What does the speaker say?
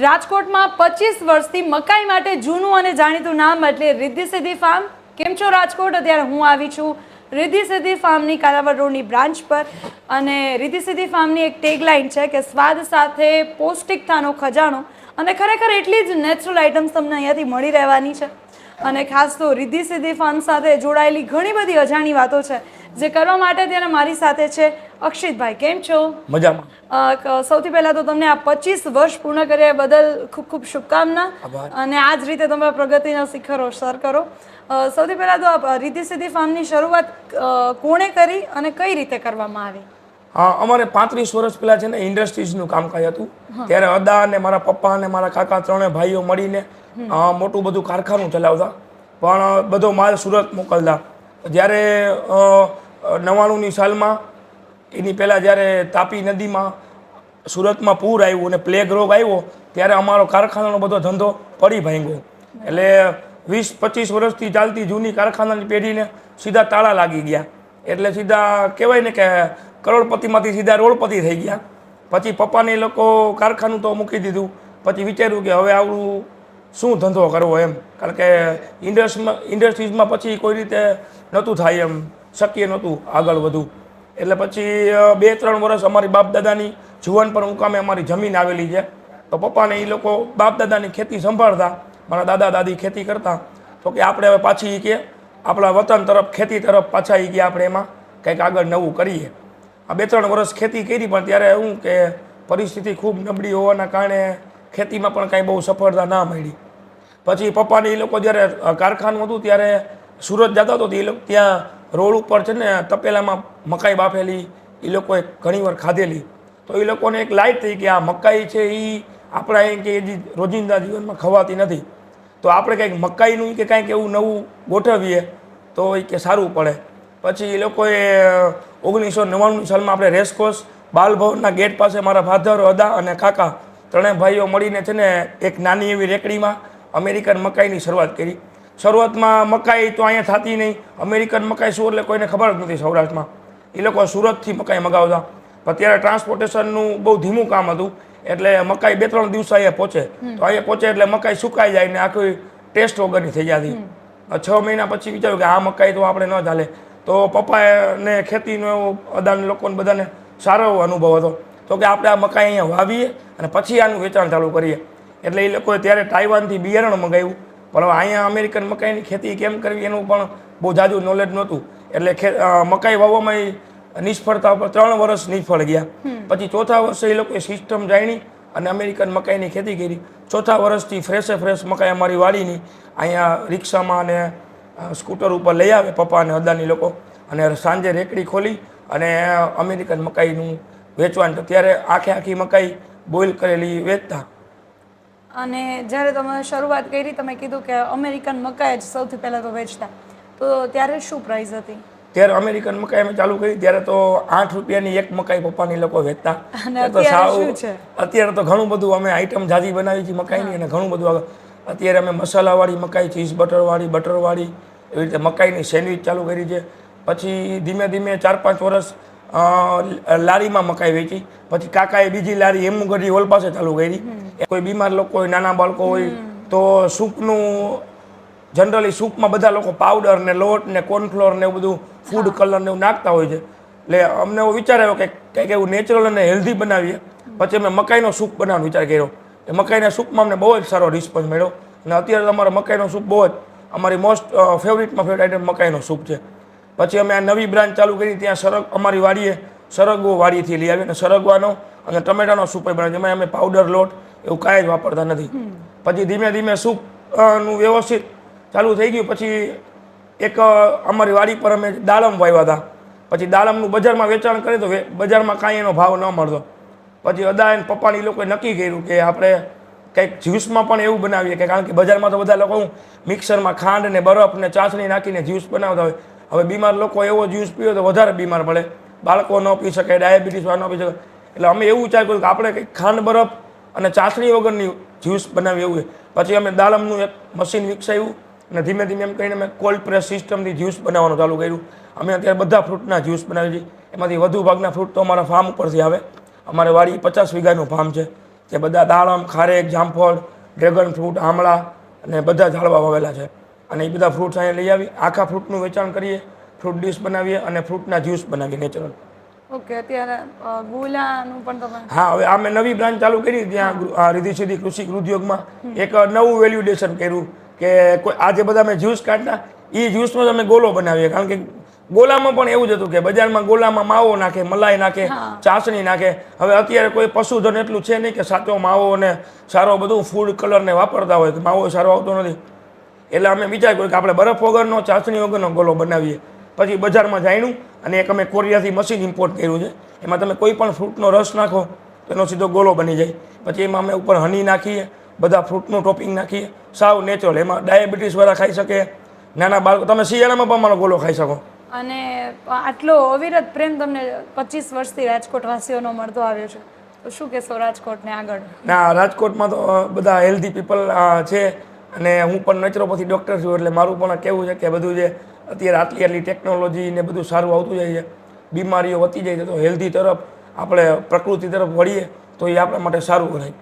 રાજકોટમાં પચીસ વર્ષથી મકાઈ માટે જૂનું અને જાણીતું નામ એટલે રિદ્ધિ સિદ્ધિ ફાર્મ. કેમ છો રાજકોટ? અત્યારે હું આવી છું રિદ્ધિ સિદ્ધિ ફાર્મની કાલાવડ રોડની બ્રાન્ચ પર. અને રિદ્ધિ સિદ્ધિ ફાર્મની એક ટેગલાઇન છે કે સ્વાદ સાથે પૌષ્ટિકતાનો ખજાનો. અને ખરેખર એટલી જ નેચરલ આઇટમ્સ તમને અહીંયાથી મળી રહેવાની છે. અને ખાસ તો રિદ્ધિ સિદ્ધિ ફાર્મ સાથે જોડાયેલી ઘણી બધી અજાણી વાતો છે. જે કરવા માટે ત્યારે મારી સાથે છે. અક્ષિતભાઈ કેમ છો? મજામાં. સૌથી પહેલા તો તમને આ પચીસ વર્ષ પૂર્ણ કર્યા બદલ ખૂબ ખૂબ શુભકામના. અને આ જ રીતે તમે પ્રગતિના શિખરો સર કરો. સૌથી પહેલા તો આ રીતિ સિદ્ધિ ફાર્મની શરૂઆત કોણે કરી અને કઈ રીતે કરવામાં આવી? હા અમારે પાંત્રીસ વર્ષ પહેલાં છે ને ઇન્ડસ્ટ્રીઝનું કામકાજ હતું. ત્યારે અદા અને મારા પપ્પા અને મારા કાકા ત્રણે ભાઈઓ મળીને મોટું બધું કારખાનું ચલાવતા. પણ બધો માલ સુરત મોકલતા. જ્યારે નવ્વાણુંની સાલમાં, એની પહેલાં જ્યારે તાપી નદીમાં, સુરતમાં પૂર આવ્યું અને પ્લેગ રોગ આવ્યો, ત્યારે અમારો કારખાનાનો બધો ધંધો પડી ભાંગ્યો. એટલે વીસ, પચીસ વર્ષથી ચાલતી જૂની કારખાનાની પેઢીને સીધા તાળા લાગી ગયા. એટલે સીધા કહેવાય ને કે કરોડપતિમાંથી સીધા રોડપતિ થઈ ગયા. પછી પપ્પાને એ લોકો કારખાનું તો મૂકી દીધું. પછી વિચાર્યું કે હવે આવડું શું ધંધો કરવો એમ. કારણ કે ઇન્ડસ્ટ્રીમાં ઇન્ડસ્ટ્રીઝમાં પછી કોઈ રીતે નહોતું થાય એમ. શક્ય નહોતું આગળ વધવું. એટલે પછી બે ત્રણ વર્ષ અમારી બાપ દાદાની જુવાન પર ઉકામે અમારી જમીન આવેલી છે. તો પપ્પાને એ લોકો બાપ દાદાની ખેતી સંભાળતા, મારા દાદા દાદી ખેતી કરતા. તો કે આપણે હવે પાછી કે, આપણા વતન તરફ, ખેતી તરફ પાછા ઈ કે આપણે એમાં કંઈક આગળ નવું કરીએ. આ બે ત્રણ વર્ષ ખેતી કરી, પણ ત્યારે હું કે પરિસ્થિતિ ખૂબ નબળી હોવાના કારણે ખેતીમાં પણ કાંઈ બહુ સફળતા ના મળી. પછી પપ્પાને એ લોકો જ્યારે કારખાનું હતું ત્યારે સુરત જતા હતો એ લોકો ત્યાં રોડ ઉપર છે ને તપેલામાં મકાઈ બાફેલી એ લોકોએ ઘણીવાર ખાધેલી. તો એ લોકોને એક લાઈટ થઈ કે આ મકાઈ છે એ આપણા અહીં કે એ રોજિંદા જીવનમાં ખવાતી નથી. તો આપણે કંઈક મકાઈનું કે કાંઈક એવું નવું ગોઠવીએ તો એ કે સારું પડે. પછી એ લોકોએ ઓગણીસો નવ્વાણું સાલમાં આપણે રેસકોર્સ બાલભવનના ગેટ પાસે મારા ફાધર, અદા અને કાકા ત્રણેય ભાઈઓ મળીને છે ને એક નાની એવી રેકડીમાં અમેરિકન મકાઈની શરૂઆત કરી. શરૂઆતમાં મકાઈ તો અહીંયા થતી નહીં. અમેરિકન મકાઈ શું એટલે કોઈને ખબર જ નથી સૌરાષ્ટ્રમાં. એ લોકો સુરતથી મકાઈ મગાવતા. પણ ત્યારે ટ્રાન્સપોર્ટેશનનું બહુ ધીમું કામ હતું. એટલે મકાઈ બે ત્રણ દિવસ અહીંયા પહોંચે. તો અહીંયા પહોંચે એટલે મકાઈ સુકાઈ જાય ને આખી ટેસ્ટ વગરની થઈ જતી. છ મહિના પછી વિચાર્યું કે આ મકાઈ તો આપણે ન ચાલે તો પપ્પાને ખેતીનો એવો અદાન લોકોને બધાને સારો એવો અનુભવ હતો. તો કે આપણે આ મકાઈ અહીંયા વાવીએ અને પછી આનું વેચાણ ચાલુ કરીએ. એટલે એ લોકોએ ત્યારે તાઇવાનથી બિયારણ મંગાવ્યું. પણ હવે અહીંયા અમેરિકન મકાઈની ખેતી કેમ કરવી એનું પણ બહુ જાજુ નોલેજ નહોતું. એટલે ખે મકાઈ વાવવામાં નિષ્ફળતા ઉપર ત્રણ વર્ષ નિષ્ફળ ગયા. પછી ચોથા વર્ષે એ લોકોએ સિસ્ટમ જાણી અને અમેરિકન મકાઈની ખેતી કરી. ચોથા વર્ષથી ફ્રેશે ફ્રેશ મકાઈ અમારી વાડીની અહીંયા રિક્ષામાં અને સ્કૂટર ઉપર લઈ આવે પપ્પા અને અદાની લોકો. અને સાંજે રેકડી ખોલી અને અમેરિકન મકાઈનું વેચવાનું. ત્યારે આખે આખી મકાઈ બોઇલ કરેલી વેચતા. અને જ્યારે તમે શરૂઆત કરી તમે કીધું કે અમેરિકન મકાઈ જ સૌથી પહેલાં તો વેચતા. તો ત્યારે શું પ્રાઇસ હતી? ત્યારે અમેરિકન મકાઈ અમે ચાલુ કરી ત્યારે તો આઠ રૂપિયાની એક મકાઈ પપ્પાની લોકો વેચતા. તો અત્યારે સાવ- અત્યારે તો ઘણું બધું અમે આઈટમ જાજી બનાવી છે મકાઈની અને ઘણું બધું અત્યારે અમે મસાલાવાળી મકાઈ ચીઝ બટરવાળી બટરવાળી એવી રીતે મકાઈની સેન્ડવિચ ચાલુ કરી છે. પછી ધીમે ધીમે ચાર પાંચ વર્ષ લારીમાં મકાઈ વેચી. પછી કાકાએ બીજી લારી હેમુગઢી હોલ પાસે ચાલુ કરી. કોઈ બીમાર લોકો હોય નાના બાળકો હોય તો સૂપનું જનરલી સૂપમાં બધા લોકો પાવડર ને લોટ ને કોર્નફ્લોર ને એવું બધું ફૂડ કલર ને એવું નાખતા હોય છે. એટલે અમને એવો વિચાર આવ્યો કે કંઈક એવું નેચરલ અને હેલ્ધી બનાવીએ. પછી અમે મકાઈનો સૂપ બનાવવાનો વિચાર કર્યો. એ મકાઈના સૂપમાં અમને બહુ જ સારો રિસ્પોન્સ મળ્યો. અને અત્યારે અમારો મકાઈનો સૂપ બહુ જ અમારી મોસ્ટ ફેવરિટમાં ફેવરિટ આઈટમ મકાઈનો સૂપ છે. પછી અમે આ નવી બ્રાન્ચ ચાલુ કરી ત્યાં સરગ અમારી વાડીએ સરગવો વાડીથી લઈ આવીને સરગવાનો અને ટમેટાનો સૂપ બનાવે એમાં અમે પાવડર લોટ એવું કાંઈ જ વાપરતા નથી. પછી ધીમે ધીમે સૂપનું વ્યવસ્થિત ચાલુ થઈ ગયું. પછી એક અમારી વાડી પર અમે દાડમ વાવ્યા હતા. પછી દાડમનું બજારમાં વેચાણ કરીએ તો બજારમાં કાંઈ એનો ભાવ ન મળતો. પછી અદા એને પપ્પાની લોકોએ નક્કી કર્યું કે આપણે કંઈક જ્યુસમાં પણ એવું બનાવીએ કે કારણ કે બજારમાં તો બધા લોકો મિક્સરમાં ખાંડ ને બરફ ને ચાસણી નાખીને જ્યુસ બનાવતા હોય. હવે બીમાર લોકો એવો જ્યુસ પીવે તો વધારે બીમાર પડે. બાળકો ન પી શકે, ડાયાબિટીસ ન પી શકે. એટલે અમે એવું વિચાર કર્યું કે આપણે કંઈક ખાંડ બરફ અને ચાસણી વગરની જ્યુસ બનાવી એવું. પછી અમે દાડમનું એક મશીન વિકસાવ્યું અને ધીમે ધીમે એમ કહીને અમે કોલ્ડ પ્રેસ સિસ્ટમથી જ્યુસ બનાવવાનું ચાલુ કર્યું. અમે અત્યારે બધા ફ્રૂટના જ્યુસ બનાવીએ છીએ. એમાંથી વધુ ભાગના ફ્રૂટ તો અમારા ફાર્મ ઉપરથી આવે. અમારે વાડી પચાસ વીઘાનું ફાર્મ છે. જે બધા દાડમ, ખારેક, જામફળ ડ્રેગન ફ્રૂટ આમળા અને બધા ઝાડવા વાવેલા છે. અને એ બધા ફ્રૂટ્સ અહીંયા લઈ આવી. આખા ફ્રૂટનું વેચાણ કરીએ ફ્રૂટ ડીશ બનાવીએ અને ફ્રૂટના જ્યુસ બનાવીએ નેચરલ ઓકે અત્યારે ગુલાનું પણ તમે હા હવે આ મેં નવી બ્રાન્ચ ચાલુ કરી. ત્યાં રીધી સીધી કૃષિ ઉદ્યોગમાં એક નવું વેલ્યુડેશન કર્યું કે કોઈ આજે બધા મેં જ્યુસ કાઢતા એ જ્યુસનો તમે ગોલો બનાવીએ. કારણ કે ગોલામાં પણ એવું જ હતું કે બજારમાં ગોલામાં માવો નાખે મલાઈ નાખે ચાસણી નાખે. હવે અત્યારે કોઈ પશુધન એટલું છે નહીં કે સાચો માવો અને સારો બધું ફૂડ કલરને વાપરતા હોય કે માવો સારો આવતો નથી. એટલે અમે વિચાર કર્યો કે આપણે બરફ વગરનો ચાસણી વગરનો ગોલો બનાવીએ. પછી બજારમાં જાણ્યું અને એક અમે કોરિયાથી મશીન ઇમ્પોર્ટ કર્યું છે. એમાં તમે કોઈ પણ ફ્રૂટનો રસ નાખો તો એનો સીધો ગોલો બની જાય. પછી એમાં અમે ઉપર હની નાખીએ બધા ફ્રૂટનું ટોપિંગ નાખીએ. સાવ નેચરલ એમાં ડાયાબિટીસવાળા ખાઈ શકે નાના બાળકો તમે શિયાળામાં પણ અમારો ગોલો ખાઈ શકો. અને આટલો અવિરત પ્રેમ તમને પચીસ વર્ષથી રાજકોટ વાસીઓનો મળતો આવ્યો છે. તો શું કહેશો રાજકોટને આગળ? ના રાજકોટમાં તો બધા હેલ્ધી પીપલ છે. અને હું પણ નેચરોપેથી ડૉક્ટર છું એટલે મારું પણ કહેવું છે કે બધું જે અત્યારે આટલી આટલી ટેકનોલોજી ને બધું સારું આવતું જાય છે, બીમારીઓ વધતી જાય છે, તો હેલ્ધી તરફ આપણે પ્રકૃતિ તરફ વળીએ, તો એ આપણા માટે સારું ગણાય.